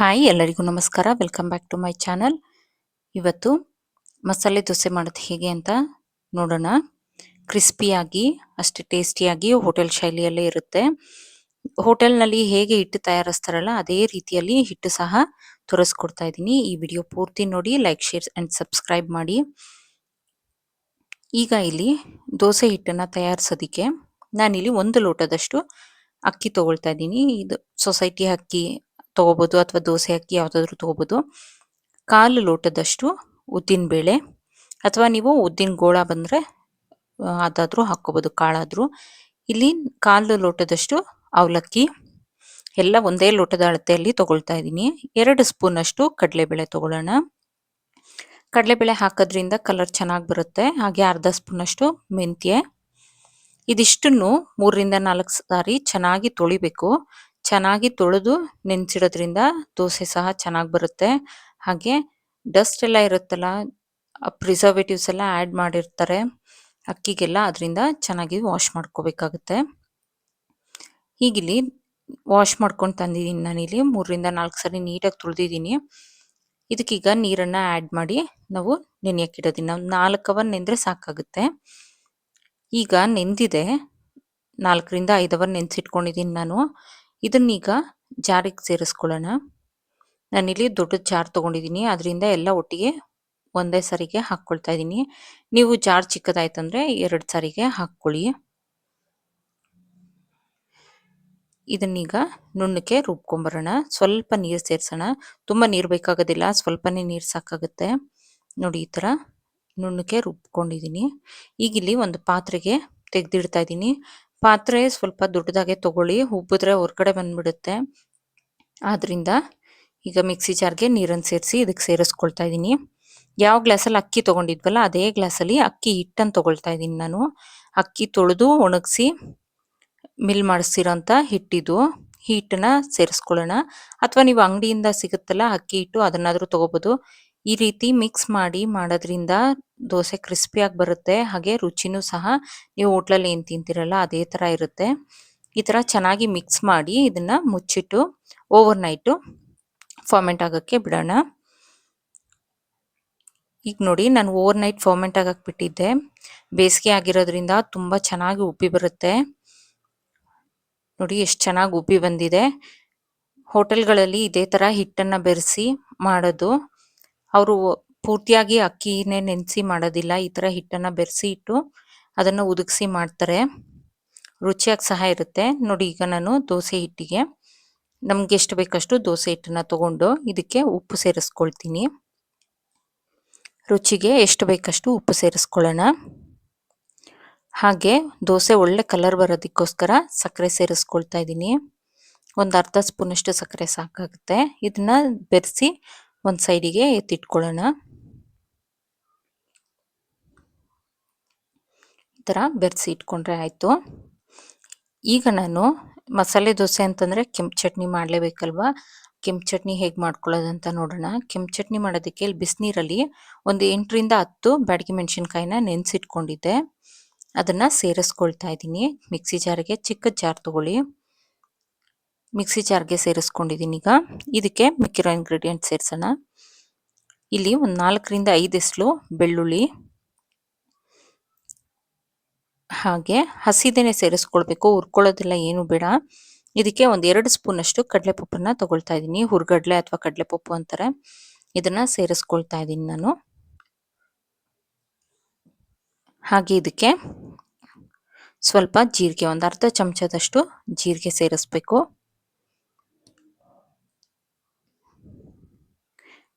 Hi, ಎಲ್ಲರಿಗೂ ನಮಸ್ಕಾರ. Welcome back to my channel ಇವತ್ತು ಮಸಾಲೆ ದೋಸೆ ಮಾಡೋದು ಹೇಗೆ ಅಂತ ನೋಡೋಣ. ಕ್ರಿಸ್ಪಿಯಾಗಿ ಅಷ್ಟು ಟೇಸ್ಟಿಯಾಗಿ ಹೋಟೆಲ್ ಶೈಲಿಯಲ್ಲೇ ಇರುತ್ತೆ. ಹೋಟೆಲ್ನಲ್ಲಿ ಹೇಗೆ ಹಿಟ್ಟು ತಯಾರಿಸ್ತಾರಲ್ಲ, ಅದೇ ರೀತಿಯಲ್ಲಿ ಹಿಟ್ಟು ಸಹ ತೋರಿಸ್ಕೊಡ್ತಾ ಇದ್ದೀನಿ. ಈ ವಿಡಿಯೋ ಪೂರ್ತಿ ನೋಡಿ ಲೈಕ್ ಶೇರ್ ಆ್ಯಂಡ್ ಸಬ್ಸ್ಕ್ರೈಬ್ ಮಾಡಿ. ಈಗ ಇಲ್ಲಿ ದೋಸೆ ಹಿಟ್ಟನ್ನು ತಯಾರಿಸೋದಕ್ಕೆ ನಾನಿಲ್ಲಿ ಒಂದು ಲೋಟದಷ್ಟು ಅಕ್ಕಿ ತಗೊಳ್ತಾ ಇದ್ದೀನಿ. ಇದು ಸೊಸೈಟಿ ಅಕ್ಕಿ ತಗೋಬೋದು ಅಥವಾ ದೋಸೆ ಅಕ್ಕಿ ಯಾವುದಾದ್ರೂ ತೊಗೋಬೋದು. ಕಾಲು ಲೋಟದಷ್ಟು ಉದ್ದಿನ ಬೇಳೆ ಅಥವಾ ನೀವು ಉದ್ದಿನ ಗೋಳ ಬಂದರೆ ಅದಾದರೂ ಹಾಕ್ಕೋಬೋದು, ಕಾಳಾದರೂ. ಇಲ್ಲಿ ಕಾಲು ಲೋಟದಷ್ಟು ಅವಲಕ್ಕಿ, ಎಲ್ಲ ಒಂದೇ ಲೋಟದ ಅಳತೆಯಲ್ಲಿ ತೊಗೊಳ್ತಾ ಇದ್ದೀನಿ. ಎರಡು ಸ್ಪೂನಷ್ಟು ಕಡಲೆಬೇಳೆ ತೊಗೊಳ್ಳೋಣ. ಕಡಲೆಬೇಳೆ ಹಾಕೋದ್ರಿಂದ ಕಲರ್ ಚೆನ್ನಾಗಿ ಬರುತ್ತೆ. ಹಾಗೆ ಅರ್ಧ ಸ್ಪೂನಷ್ಟು ಮೆಂತ್ಯ. ಇದಿಷ್ಟನ್ನು ಮೂರರಿಂದ ನಾಲ್ಕು ಸಾರಿ ಚೆನ್ನಾಗಿ ತೊಳಿಬೇಕು. ಚೆನ್ನಾಗಿ ತೊಳೆದು ನೆನ್ಸಿಡೋದ್ರಿಂದ ದೋಸೆ ಸಹ ಚೆನ್ನಾಗಿ ಬರುತ್ತೆ. ಹಾಗೆ ಡಸ್ಟ್ ಎಲ್ಲ ಇರುತ್ತಲ್ಲ ಪ್ರಿಸರ್ವೇಟಿವ್ಸ್ ಎಲ್ಲ ಆ್ಯಡ್ ಮಾಡಿರ್ತಾರೆ. ಅಕ್ಕಿಗೆಲ್ಲ ಅದರಿಂದ ಚೆನ್ನಾಗಿ ವಾಶ್ ಮಾಡ್ಕೋಬೇಕಾಗುತ್ತೆ. ಹೀಗಿಲ್ಲಿ ವಾಶ್ ಮಾಡ್ಕೊಂಡು ತಂದಿದ್ದೀನಿ ನಾನಿಲ್ಲಿ ಮೂರರಿಂದ ನಾಲ್ಕು ಸರಿ ನೀಟಾಗಿ ತುಳಿದಿದ್ದೀನಿ. ಇದಕ್ಕೀಗ ನೀರನ್ನು ಆ್ಯಡ್ ಮಾಡಿ ನಾವು ನೆನೆಯಕ್ಕಿಡೋದಿನ ನಾವು ನಾಲ್ಕು ಅವರ್ ನೆಂದರೆ ಸಾಕಾಗುತ್ತೆ. ಈಗ ನೆಂದಿದೆ, ನಾಲ್ಕರಿಂದ ಐದು ಅವರ್ ನೆನೆಸಿಟ್ಕೊಂಡಿದ್ದೀನಿ ನಾನು. ಇದನ್ನೀಗ ಜಾರಿಗೆ ಸೇರಿಸ್ಕೊಳ್ಳೋಣ. ನಾನಿಲ್ಲಿ ದೊಡ್ಡ ಜಾರ್ ತೊಗೊಂಡಿದ್ದೀನಿ. ಅದರಿಂದ ಎಲ್ಲ ಒಟ್ಟಿಗೆ ಒಂದೇ ಸರಿಗೆ ಹಾಕ್ಕೊಳ್ತಾ ಇದ್ದೀನಿ. ನೀವು ಜಾರ್ ಚಿಕ್ಕದಾಯ್ತಂದ್ರೆ ಎರಡು ಸಾರಿಗೆ ಹಾಕ್ಕೊಳ್ಳಿ. ಇದನ್ನೀಗ ನುಣ್ಣಕ್ಕೆ ರುಬ್ಕೊಂಬರೋಣ. ಸ್ವಲ್ಪ ನೀರು ಸೇರಿಸೋಣ. ತುಂಬ ನೀರು ಬೇಕಾಗೋದಿಲ್ಲ. ಸ್ವಲ್ಪನೇ ನೀರು ಸಾಕಾಗುತ್ತೆ. ನೋಡಿ, ಈ ಥರ ನುಣ್ಣಕ್ಕೆ ರುಬ್ಕೊಂಡಿದ್ದೀನಿ. ಈಗ ಇಲ್ಲಿ ಒಂದು ಪಾತ್ರೆಗೆ ತೆಗೆದಿಡ್ತಾ ಇದ್ದೀನಿ. ಪಾತ್ರೆ ಸ್ವಲ್ಪ ದೊಡ್ಡದಾಗೆ ತಗೊಳ್ಳಿ, ಉಬ್ಬಿದ್ರೆ ಹೊರ್ಗಡೆ ಬಂದ್ಬಿಡುತ್ತೆ. ಆದ್ರಿಂದ ಈಗ ಮಿಕ್ಸಿ ಜಾರ್ಗೆ ನೀರನ್ನು ಸೇರಿಸಿ ಇದಕ್ಕೆ ಸೇರಿಸ್ಕೊಳ್ತಾ ಇದ್ದೀನಿ. ಯಾವ ಗ್ಲಾಸಲ್ಲಿ ಅಕ್ಕಿ ತೊಗೊಂಡಿದ್ವಲ್ಲ, ಅದೇ ಗ್ಲಾಸಲ್ಲಿ ಅಕ್ಕಿ ಹಿಟ್ಟನ್ನು ತೊಗೊಳ್ತಾ ಇದ್ದೀನಿ ನಾನು. ಅಕ್ಕಿ ತೊಳೆದು ಒಣಗಿಸಿ ಮಿಲ್ ಮಾಡಿಸಿರೋಂಥ ಹಿಟ್ಟಿದು, ಹಿಟ್ಟನ್ನ ಸೇರಿಸ್ಕೊಳ್ಳೋಣ. ಅಥವಾ ನೀವು ಅಂಗಡಿಯಿಂದ ಸಿಗುತ್ತಲ್ಲ ಅಕ್ಕಿ ಹಿಟ್ಟು, ಅದನ್ನಾದರೂ ತೊಗೋಬೋದು. ಈ ರೀತಿ ಮಿಕ್ಸ್ ಮಾಡಿ ಮಾಡೋದ್ರಿಂದ ದೋಸೆ ಕ್ರಿಸ್ಪಿಯಾಗಿ ಬರುತ್ತೆ. ಹಾಗೆ ರುಚಿನೂ ಸಹ ನೀವು ಹೋಟ್ಲಲ್ಲಿ ಏನು ತಿಂತೀರಲ್ಲ ಅದೇ ಥರ ಇರುತ್ತೆ. ಈ ಥರ ಚೆನ್ನಾಗಿ ಮಿಕ್ಸ್ ಮಾಡಿ ಇದನ್ನು ಮುಚ್ಚಿಟ್ಟು ಓವರ್ ನೈಟು ಫಾರ್ಮೆಂಟ್ ಆಗೋಕ್ಕೆ ಬಿಡೋಣ. ಈಗ ನೋಡಿ ನಾನು ಓವರ್ ನೈಟ್ ಫಾರ್ಮೆಂಟ್ ಆಗಕ್ಕೆ ಬಿಟ್ಟಿದ್ದೆ. ಬೇಸಿಗೆ ಆಗಿರೋದ್ರಿಂದ ತುಂಬ ಚೆನ್ನಾಗಿ ಉಬ್ಬಿ ಬರುತ್ತೆ. ನೋಡಿ ಎಷ್ಟು ಚೆನ್ನಾಗಿ ಉಬ್ಬಿ ಬಂದಿದೆ. ಹೋಟೆಲ್ಗಳಲ್ಲಿ ಇದೇ ಥರ ಹಿಟ್ಟನ್ನು ಬೆರೆಸಿ ಮಾಡೋದು. ಅವರು ಪೂರ್ತಿಯಾಗಿ ಅಕ್ಕಿನೇ ನೆನೆಸಿ ಮಾಡೋದಿಲ್ಲ. ಈ ಥರ ಹಿಟ್ಟನ್ನು ಬೆರೆಸಿ ಇಟ್ಟು ಅದನ್ನು ಉದುಗಿಸಿ ಮಾಡ್ತಾರೆ. ರುಚಿಯಾಗಿ ಸಹ ಇರುತ್ತೆ. ನೋಡಿ, ಈಗ ನಾನು ದೋಸೆ ಹಿಟ್ಟಿಗೆ. ನಮ್ಗೆ ಎಷ್ಟು ಬೇಕಷ್ಟು ದೋಸೆ ಹಿಟ್ಟನ್ನು ತಗೊಂಡು ಇದಕ್ಕೆ ಉಪ್ಪು ಸೇರಿಸ್ಕೊಳ್ತೀನಿ. ರುಚಿಗೆ ಎಷ್ಟು ಬೇಕಷ್ಟು ಉಪ್ಪು ಸೇರಿಸ್ಕೊಳ್ಳೋಣ. ಹಾಗೆ ದೋಸೆ ಒಳ್ಳೆ ಕಲರ್ ಬರೋದಕ್ಕೋಸ್ಕರ ಸಕ್ಕರೆ ಸೇರಿಸ್ಕೊಳ್ತಾ ಇದ್ದೀನಿ. ಒಂದು ಅರ್ಧ ಸ್ಪೂನಷ್ಟು ಸಕ್ಕರೆ ಸಾಕಾಗುತ್ತೆ. ಇದನ್ನ ಬೆರೆಸಿ ಒಂದು ಸೈಡಿಗೆ ಎತ್ತಿಟ್ಕೊಳ್ಳೋಣ. ಥರ ಬೆರೆಸಿ ಇಟ್ಕೊಂಡ್ರೆ ಆಯಿತು. ಈಗ ನಾನು ಮಸಾಲೆ ದೋಸೆ ಅಂತಂದರೆ ಕೆಂಪು ಚಟ್ನಿ ಮಾಡಲೇಬೇಕಲ್ವಾ? ಕೆಂಪು ಚಟ್ನಿ ಹೇಗೆ ಮಾಡ್ಕೊಳ್ಳೋದಂತ ನೋಡೋಣ. ಕೆಂಪು ಚಟ್ನಿ ಮಾಡೋದಕ್ಕೆ ಇಲ್ಲಿ ಬಿಸಿನೀರಲ್ಲಿ ಒಂದು ಎಂಟರಿಂದ ಹತ್ತು ಬ್ಯಾಡಗಿ ಮೆಣಸಿನ್ಕಾಯಿನ ನೆನೆಸಿಟ್ಕೊಂಡಿದ್ದೆ. ಅದನ್ನು ಸೇರಿಸ್ಕೊಳ್ತಾ ಇದ್ದೀನಿ. ಮಿಕ್ಸಿ ಜಾರಿಗೆ ಚಿಕ್ಕ ಜಾರ್ ತಗೊಳ್ಳಿ. ಮಿಕ್ಸಿ ಜಾರ್ಗೆ ಸೇರಿಸ್ಕೊಂಡಿದ್ದೀನಿ ಈಗ. ಇದಕ್ಕೆ ಮಿಕ್ಕಿರೋ ಇಂಗ್ರೀಡಿಯೆಂಟ್ ಸೇರಿಸೋಣ. ಇಲ್ಲಿ ಒಂದು ನಾಲ್ಕರಿಂದ ಐದೆಸ್ಲು ಬೆಳ್ಳುಳ್ಳಿ. ಹಾಗೆ ಹಸಿದೇನೆ ಸೇರಿಸ್ಕೊಳ್ಬೇಕು, ಹುರ್ಕೊಳ್ಳೋದೆಲ್ಲ ಏನು ಬೇಡ. ಇದಕ್ಕೆ ಒಂದು ಎರಡು ಸ್ಪೂನಷ್ಟು ಕಡಲೆಪಪ್ಪನ್ನ ತಗೊಳ್ತಾ ಇದ್ದೀನಿ. ಹುರ್ಗಡ್ಲೆ ಅಥವಾ ಕಡಲೆಪಪ್ಪು ಅಂತಾರೆ. ಇದನ್ನ ಸೇರಿಸ್ಕೊಳ್ತಾ ಇದ್ದೀನಿ ನಾನು. ಹಾಗೆ ಇದಕ್ಕೆ ಸ್ವಲ್ಪ ಜೀರಿಗೆ, ಒಂದು ಅರ್ಧ ಚಮಚದಷ್ಟು ಜೀರಿಗೆ ಸೇರಿಸ್ಬೇಕು.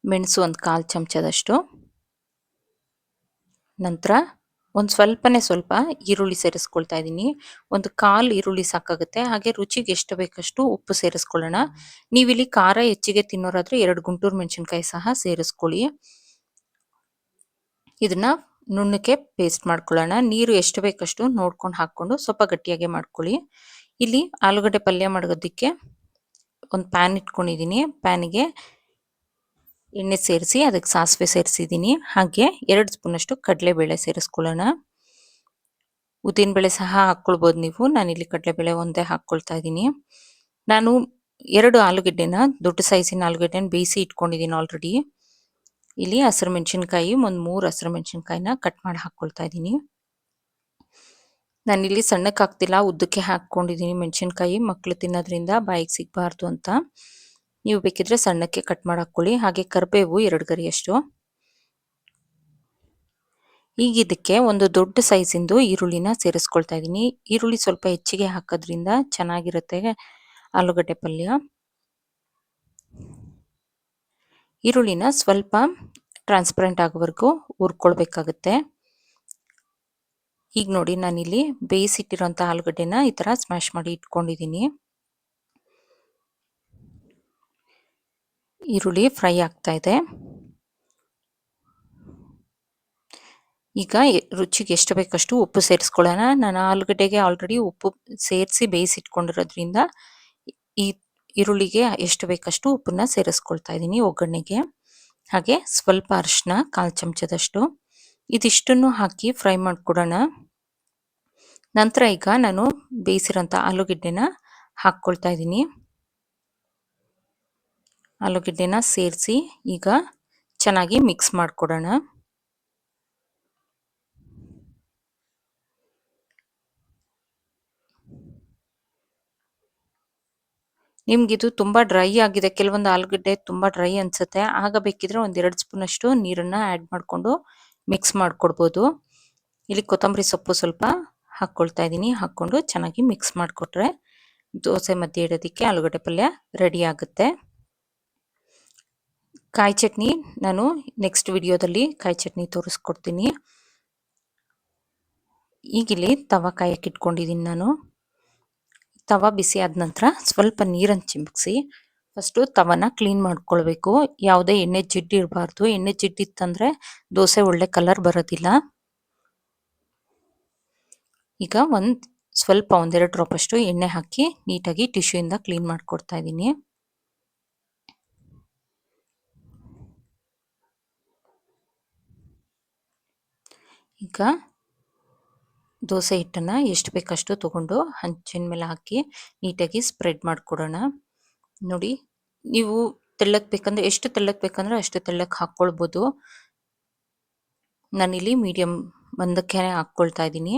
ಮೆಣಸು ಒಂದು ಕಾಲು ಚಮಚದಷ್ಟು. ನಂತರ ಒಂದು ಸ್ವಲ್ಪನೇ ಸ್ವಲ್ಪ ಈರುಳ್ಳಿ ಸೇರಿಸ್ಕೊಳ್ತಾ ಇದ್ದೀನಿ ಒಂದು ಕಾಲು ಈರುಳ್ಳಿ ಸಾಕಾಗುತ್ತೆ. ಹಾಗೆ ರುಚಿಗೆ ಎಷ್ಟು ಬೇಕಷ್ಟು ಉಪ್ಪು ಸೇರಿಸ್ಕೊಳ್ಳೋಣ. ನೀವಿಲ್ಲಿ ಖಾರ ಹೆಚ್ಚಿಗೆ ತಿನ್ನೋರಾದ್ರೆ ಎರಡು ಗುಂಟೂರು ಮೆಣಸಿನ್ಕಾಯಿ ಸಹ ಸೇರಿಸ್ಕೊಳ್ಳಿ. ಇದನ್ನ ನುಣ್ಣಕ್ಕೆ ಪೇಸ್ಟ್ ಮಾಡ್ಕೊಳ್ಳೋಣ. ನೀರು ಎಷ್ಟು ಬೇಕಷ್ಟು ನೋಡ್ಕೊಂಡು ಹಾಕ್ಕೊಂಡು ಸ್ವಲ್ಪ ಗಟ್ಟಿಯಾಗಿ ಮಾಡ್ಕೊಳ್ಳಿ. ಇಲ್ಲಿ ಆಲೂಗಡ್ಡೆ ಪಲ್ಯ ಮಾಡೋದಕ್ಕೆ ಒಂದು ಪ್ಯಾನ್ ಇಟ್ಕೊಂಡಿದ್ದೀನಿ ಪ್ಯಾನಿಗೆ ಎಣ್ಣೆ ಸೇರಿಸಿ, ಅದಕ್ಕೆ ಸಾಸಿವೆ ಸೇರಿಸಿದ್ದೀನಿ. ಹಾಗೆ ಎರಡು ಸ್ಪೂನಷ್ಟು ಕಡಲೆಬೇಳೆ ಸೇರಿಸ್ಕೊಳ್ಳೋಣ. ಉದ್ದಿನಬೇಳೆ ಸಹ ಹಾಕ್ಕೊಳ್ಬೋದು ನೀವು. ನಾನಿಲ್ಲಿ ಕಡಲೆಬೇಳೆ ಒಂದೇ ಹಾಕ್ಕೊಳ್ತಾ ಇದ್ದೀನಿ. ನಾನು ಎರಡು ಆಲೂಗಡ್ಡೆನ, ದೊಡ್ಡ ಸೈಜಿನ ಆಲೂಗಡ್ಡೆನ ಬೇಯಿಸಿ ಇಟ್ಕೊಂಡಿದ್ದೀನಿ ಆಲ್ರೆಡಿ ಇಲ್ಲಿ ಹಸಿರು ಮೆಣಸಿನ್ಕಾಯಿ ಒಂದು ಮೂರು ಹಸಿರು ಮೆಣಸಿನ್ಕಾಯಿನ ಕಟ್ ಮಾಡಿ ಹಾಕ್ಕೊಳ್ತಾ ಇದ್ದೀನಿ. ನಾನಿಲ್ಲಿ ಸಣ್ಣಕ್ಕೆ ಹಾಕ್ತಿಲ್ಲ ಉದ್ದಕ್ಕೆ ಹಾಕ್ಕೊಂಡಿದ್ದೀನಿ ಮೆಣಸಿನ್ಕಾಯಿ. ಮಕ್ಕಳು ತಿನ್ನೋದ್ರಿಂದ ಬಾಯಿಗೆ ಸಿಗಬಾರ್ದು ಅಂತ. ನೀವು ಬೇಕಿದ್ರೆ ಸಣ್ಣಕ್ಕೆ ಕಟ್ ಮಾಡಿ ಹಾಕ್ಕೊಳ್ಳಿ. ಹಾಗೆ ಕರಿಬೇವು ಎರಡು ಗರಿಯಷ್ಟು. ಈಗ ಇದಕ್ಕೆ ಒಂದು ದೊಡ್ಡ ಸೈಜಿಂದು ಈರುಳ್ಳಿನ ಸೇರಿಸ್ಕೊಳ್ತಾ ಇದ್ದೀನಿ. ಈರುಳ್ಳಿ ಸ್ವಲ್ಪ ಹೆಚ್ಚಿಗೆ ಹಾಕೋದ್ರಿಂದ ಚೆನ್ನಾಗಿರುತ್ತೆ ಆಲೂಗಡ್ಡೆ ಪಲ್ಯ. ಈರುಳ್ಳಿನ ಸ್ವಲ್ಪ ಟ್ರಾನ್ಸ್ಪರೆಂಟ್ ಆಗೋವರೆಗೂ ಹುರ್ಕೊಳ್ಬೇಕಾಗುತ್ತೆ. ಈಗ ನೋಡಿ ನಾನಿಲ್ಲಿ ಬೇಯಿಸಿಟ್ಟಿರೋಂಥ ಆಲೂಗಡ್ಡೆನ ಈ ಥರ ಸ್ಮ್ಯಾಶ್ ಮಾಡಿ ಇಟ್ಕೊಂಡಿದ್ದೀನಿ. ಈರುಳ್ಳಿ ಫ್ರೈ ಆಗ್ತಾ ಇದೆ. ಈಗ ರುಚಿಗೆ ಎಷ್ಟು ಬೇಕಷ್ಟು ಉಪ್ಪು ಸೇರಿಸ್ಕೊಳ್ಳೋಣ. ನಾನು ಆಲೂಗಡ್ಡೆಗೆ ಆಲ್ರೆಡಿ ಉಪ್ಪು ಸೇರಿಸಿ ಬೇಯಿಸಿಟ್ಕೊಂಡಿರೋದ್ರಿಂದ ಈ ಈರುಳ್ಳಿಗೆ ಎಷ್ಟು ಬೇಕಷ್ಟು ಉಪ್ಪನ್ನ ಸೇರಿಸ್ಕೊಳ್ತಾ ಇದ್ದೀನಿ ಒಗ್ಗರಣೆಗೆ. ಹಾಗೆ ಸ್ವಲ್ಪ ಅರಿಶಿನ ಕಾಲು ಚಮಚದಷ್ಟು. ಇದಿಷ್ಟನ್ನು ಹಾಕಿ ಫ್ರೈ ಮಾಡಿಕೊಡೋಣ. ನಂತರ ಈಗ ನಾನು ಬೇಯಿಸಿರೋಂಥ ಆಲೂಗಡ್ಡೆನ ಹಾಕ್ಕೊಳ್ತಾ ಇದ್ದೀನಿ. ಆಲೂಗೆಡ್ಡೆನ ಸೇರಿಸಿ ಈಗ ಚೆನ್ನಾಗಿ ಮಿಕ್ಸ್ ಮಾಡಿಕೊಡೋಣ. ನಿಮ್ಗಿದು ತುಂಬ ಡ್ರೈ ಆಗಿದೆ. ಕೆಲವೊಂದು ಆಲೂಗಡ್ಡೆ ತುಂಬ ಡ್ರೈ ಅನ್ಸುತ್ತೆ. ಆಗ ಬೇಕಿದ್ರೆ ಒಂದೆರಡು ಎರಡು ಸ್ಪೂನ್ ಅಷ್ಟು ನೀರನ್ನು ಆ್ಯಡ್ ಮಾಡಿಕೊಂಡು ಮಿಕ್ಸ್ ಮಾಡಿಕೊಡ್ಬೋದು. ಇಲ್ಲಿ ಕೊತ್ತಂಬರಿ ಸೊಪ್ಪು ಸ್ವಲ್ಪ ಹಾಕ್ಕೊಳ್ತಾ ಇದ್ದೀನಿ. ಹಾಕ್ಕೊಂಡು ಚೆನ್ನಾಗಿ ಮಿಕ್ಸ್ ಮಾಡಿಕೊಟ್ರೆ ದೋಸೆ ಮಧ್ಯೆ ಇಡೋದಕ್ಕೆ ಆಲೂಗಡ್ಡೆ ಪಲ್ಯ ರೆಡಿ ಆಗುತ್ತೆ. ಕಾಯಿ ಚಟ್ನಿ ನಾನು ನೆಕ್ಸ್ಟ್ ವಿಡಿಯೋದಲ್ಲಿ ಕಾಯಿ ಚಟ್ನಿ ತೋರಿಸ್ಕೊಡ್ತೀನಿ. ಈಗಿಲ್ಲಿ ತವ ಕಾಯಕ್ಕೆ ಇಟ್ಕೊಂಡಿದ್ದೀನಿ ನಾನು. ತವ ಬಿಸಿ ಆದ ನಂತರ ಸ್ವಲ್ಪ ನೀರನ್ನು ಚಿಮುಕ್ಸಿ ಫಸ್ಟು ತವನ ಕ್ಲೀನ್ ಮಾಡ್ಕೊಳ್ಬೇಕು. ಯಾವುದೇ ಎಣ್ಣೆ ಜಿಡ್ಡು ಇರಬಾರ್ದು. ಎಣ್ಣೆ ಜಿಡ್ಡಿತ್ತಂದರೆ ದೋಸೆ ಒಳ್ಳೆ ಕಲರ್ ಬರೋದಿಲ್ಲ. ಈಗ ಒಂದು ಸ್ವಲ್ಪ ಒಂದೆರಡು ಡ್ರಾಪ್ ಅಷ್ಟು ಎಣ್ಣೆ ಹಾಕಿ ನೀಟಾಗಿ ಟಿಶ್ಯೂಯಿಂದ ಕ್ಲೀನ್ ಮಾಡಿಕೊಡ್ತಾ ಇದ್ದೀನಿ. ಈಗ ದೋಸೆ ಹಿಟ್ಟನ್ನು ಎಷ್ಟು ಬೇಕಷ್ಟು ತೊಗೊಂಡು ಹಂಚಿನ ಮೇಲೆ ಹಾಕಿ ನೀಟಾಗಿ ಸ್ಪ್ರೆಡ್ ಮಾಡಿಕೊಡೋಣ. ನೋಡಿ, ನೀವು ತೆಳ್ಳಕ್ಕೆ ಬೇಕಂದ್ರೆ, ಎಷ್ಟು ತೆಳ್ಳಕ್ಕೆ ಬೇಕಂದ್ರೆ ಅಷ್ಟು ತೆಳ್ಳಕ್ಕೆ ಹಾಕ್ಕೊಳ್ಬೋದು. ನಾನಿಲ್ಲಿ ಮೀಡಿಯಮ್ ಒಂದಕ್ಕೆ ಹಾಕ್ಕೊಳ್ತಾ ಇದ್ದೀನಿ.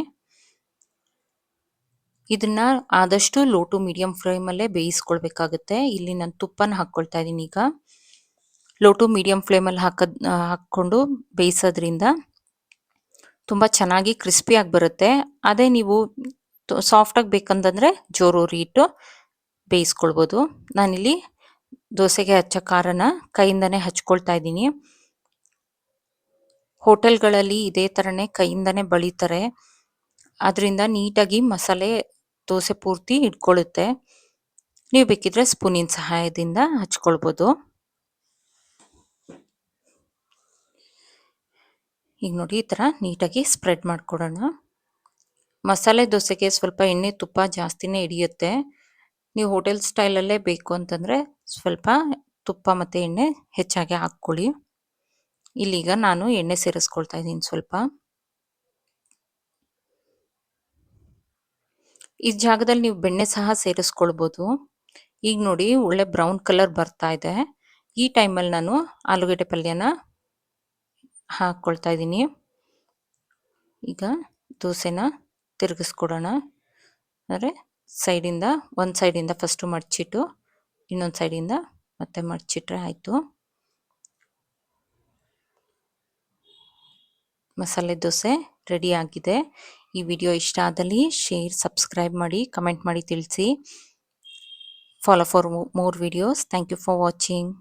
ಇದನ್ನ ಆದಷ್ಟು ಲೋ ಟು ಮೀಡಿಯಂ ಫ್ಲೇಮಲ್ಲೇ ಬೇಯಿಸ್ಕೊಳ್ಬೇಕಾಗುತ್ತೆ. ಇಲ್ಲಿ ನಾನು ತುಪ್ಪನ ಹಾಕ್ಕೊಳ್ತಾ ಇದ್ದೀನಿ ಈಗ. ಲೋ ಟು ಮೀಡಿಯಂ ಫ್ಲೇಮಲ್ಲಿ ಹಾಕೋದ್, ಹಾಕ್ಕೊಂಡು ಬೇಯಿಸೋದ್ರಿಂದ ತುಂಬ ಚೆನ್ನಾಗಿ ಕ್ರಿಸ್ಪಿಯಾಗಿ ಬರುತ್ತೆ. ಅದೇ ನೀವು ಸಾಫ್ಟಾಗಿ ಬೇಕಂತಂದರೆ ಜೋರೂರಿ ಇಟ್ಟು ಬೇಯಿಸ್ಕೊಳ್ಬೋದು. ನಾನಿಲ್ಲಿ ದೋಸೆಗೆ ಹಚ್ಚೋ ಖಾರನ ಕೈಯಿಂದನೇ ಹಚ್ಕೊಳ್ತಾ ಇದ್ದೀನಿ. ಹೋಟೆಲ್ಗಳಲ್ಲಿ ಇದೇ ಥರನೇ ಕೈಯಿಂದನೇ ಬಳಿತಾರೆ. ಅದರಿಂದ ನೀಟಾಗಿ ಮಸಾಲೆ ದೋಸೆ ಪೂರ್ತಿ ಇಟ್ಕೊಳ್ಳುತ್ತೆ. ನೀವು ಬೇಕಿದ್ರೆ ಸ್ಪೂನಿನ ಸಹಾಯದಿಂದ ಹಚ್ಕೊಳ್ಬೋದು. ಈಗ ನೋಡಿ ಈ ಥರ ನೀಟಾಗಿ ಸ್ಪ್ರೆಡ್ ಮಾಡಿಕೊಡೋಣ. ಮಸಾಲೆ ದೋಸೆಗೆ ಸ್ವಲ್ಪ ಎಣ್ಣೆ ತುಪ್ಪ ಜಾಸ್ತಿನೇ ಹಿಡಿಯುತ್ತೆ. ನೀವು ಹೋಟೆಲ್ ಸ್ಟೈಲಲ್ಲೇ ಬೇಕು ಅಂತಂದರೆ ಸ್ವಲ್ಪ ತುಪ್ಪ ಮತ್ತು ಎಣ್ಣೆ ಹೆಚ್ಚಾಗಿ ಹಾಕ್ಕೊಳ್ಳಿ. ಇಲ್ಲಿಗ ನಾನು ಎಣ್ಣೆ ಸೇರಿಸ್ಕೊಳ್ತಾ ಇದ್ದೀನಿ ಸ್ವಲ್ಪ. ಈ ಜಾಗದಲ್ಲಿ ನೀವು ಬೆಣ್ಣೆ ಸಹ ಸೇರಿಸ್ಕೊಳ್ಬೋದು. ಈಗ ನೋಡಿ ಒಳ್ಳೆ ಬ್ರೌನ್ ಕಲರ್ ಬರ್ತಾ ಇದೆ. ಈ ಟೈಮಲ್ಲಿ ನಾನು ಆಲೂಗಡ್ಡೆ ಪಲ್ಯನ ಹಾಕ್ಕೊಳ್ತಾ ಇದ್ದೀನಿ. ಈಗ ದೋಸೆನ ತಿರುಗಿಸ್ಕೊಡೋಣ. ಅಂದರೆ ಸೈಡಿಂದ ಒಂದು ಸೈಡಿಂದ ಫಸ್ಟು ಮಡಚಿಟ್ಟು, ಇನ್ನೊಂದು ಸೈಡಿಂದ ಮತ್ತೆ ಮಡಚಿಟ್ರೆ ಆಯಿತು. ಮಸಾಲೆ ದೋಸೆ ರೆಡಿ ಆಗಿದೆ. ಈ ವಿಡಿಯೋ ಇಷ್ಟ ಆದಲ್ಲಿ ಶೇರ್ ಸಬ್ಸ್ಕ್ರೈಬ್ ಮಾಡಿ ಕಮೆಂಟ್ ಮಾಡಿ ತಿಳಿಸಿ. Follow for more videos thank you for watching